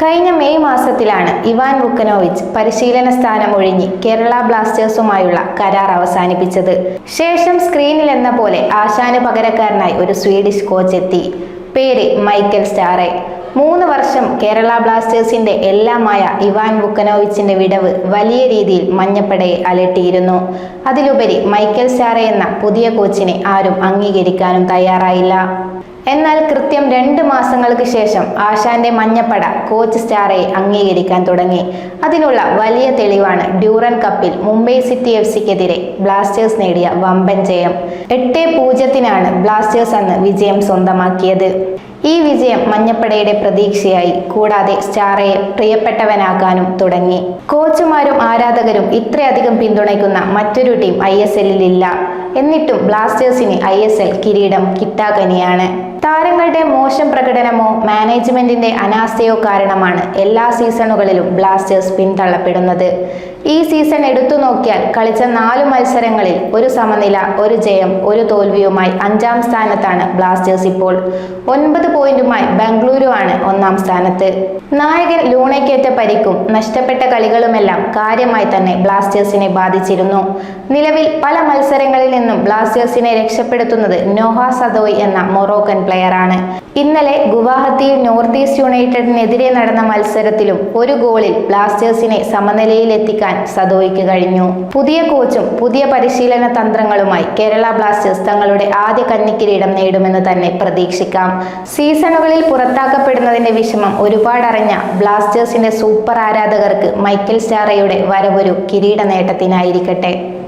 കഴിഞ്ഞ മെയ് മാസത്തിലാണ് ഇവാൻ വുക്കനോവിച്ച് പരിശീലന സ്ഥാനം ഒഴിഞ്ഞ് കേരള ബ്ലാസ്റ്റേഴ്സുമായുള്ള കരാർ അവസാനിപ്പിച്ചത്. ശേഷം സ്ക്രീനിൽ എന്ന പോലെ ആശാന് പകരക്കാരനായി ഒരു സ്വീഡിഷ് കോച്ച് എത്തി പേര് മൈക്കൽ സ്റ്റാറെ. മൂന്ന് വർഷം കേരള ബ്ലാസ്റ്റേഴ്സിന്റെ എല്ലാമായ ഇവാൻ വുക്കനോവിച്ചിന്റെ വിടവ് വലിയ രീതിയിൽ മഞ്ഞപ്പടയെ അലട്ടിയിരുന്നു. അതിലുപരി മൈക്കൽ സ്റ്റാറെ എന്ന പുതിയ കോച്ചിനെ ആരും അംഗീകരിക്കാനും തയ്യാറായില്ല. എന്നാൽ കൃത്യം രണ്ട് മാസങ്ങൾക്ക് ശേഷം ആശാന്റെ മഞ്ഞപ്പട കോച്ച് സ്റ്റാറെ അംഗീകരിക്കാൻ തുടങ്ങി. അതിനുള്ള വലിയ തെളിവാണ് ഡ്യൂറൻ കപ്പിൽ മുംബൈ സിറ്റി എഫ് സിക്കെതിരെ ബ്ലാസ്റ്റേഴ്സ് നേടിയ വമ്പൻ ജയം. എട്ട് പൂജ്യത്തിനാണ് ബ്ലാസ്റ്റേഴ്സ് അന്ന് വിജയം സ്വന്തമാക്കിയത്. ഈ വിജയം മഞ്ഞപ്പടയുടെ പ്രതീക്ഷയായി കൂടാതെ സ്റ്റാറയെ പ്രിയപ്പെട്ടവനാകാനും തുടങ്ങി. കോച്ചുമാരും ആരാധകരും ഇത്രയധികം പിന്തുണയ്ക്കുന്ന മറ്റൊരു ടീം ഐ എസ് എന്നിട്ടും ബ്ലാസ്റ്റേഴ്സിന് ഐ എസ് എൽ കിരീടം കിട്ടാക്കനിയാണ് താരങ്ങളുടെ മോശം പ്രകടനമോ മാനേജ്മെന്റിന്റെ അനാസ്ഥയോ കാരണമാണ് എല്ലാ സീസണുകളിലും ബ്ലാസ്റ്റേഴ്സ് പിന്തള്ളപ്പെടുന്നത്. ഈ സീസൺ എടുത്തു നോക്കിയാൽ കളിച്ച നാല് മത്സരങ്ങളിൽ ഒരു സമനില ഒരു ജയം ഒരു തോൽവിയുമായി അഞ്ചാം സ്ഥാനത്താണ് ബ്ലാസ്റ്റേഴ്സ് ഇപ്പോൾ. ഒൻപത് പോയിന്റുമായി ബംഗളൂരു ആണ് ഒന്നാം സ്ഥാനത്ത്. നായകൻ ലൂണയ്ക്കേറ്റ പരിക്കും നഷ്ടപ്പെട്ട കളികളുമെല്ലാം കാര്യമായി തന്നെ ബ്ലാസ്റ്റേഴ്സിനെ ബാധിച്ചിരുന്നു. നിലവിൽ പല മത്സരങ്ങളിൽ നിന്നും ബ്ലാസ്റ്റേഴ്സിനെ രക്ഷപ്പെടുത്തുന്നത് നോഹ സദോയ് എന്ന മൊറോക്കൻ പ്ലെയറാണ് ഇന്നലെ ഗുവാഹത്തിയിൽ നോർത്ത് ഈസ്റ്റ് യുണൈറ്റഡിനെതിരെ നടന്ന മത്സരത്തിലും ഒരു ഗോളിൽ ബ്ലാസ്റ്റേഴ്സിനെ സമനിലയിലെത്തിക്കാൻ സദോയ്ക്ക് കഴിഞ്ഞു. പുതിയ കോച്ചും പുതിയ പരിശീലന തന്ത്രങ്ങളുമായി കേരള ബ്ലാസ്റ്റേഴ്സ് തങ്ങളുടെ ആദ്യ കന്നിക്കിരീടം നേടുമെന്ന് തന്നെ പ്രതീക്ഷിക്കാം. സീസണുകളിൽ പുറത്താക്കപ്പെടുന്നതിന്റെ വിഷമം ഒരുപാടറിഞ്ഞ ബ്ലാസ്റ്റേഴ്സിന്റെ സൂപ്പർ ആരാധകർക്ക് മൈക്കൽ സ്റ്റാറയുടെ വരവൊരു കിരീട നേട്ടത്തിനായിരിക്കട്ടെ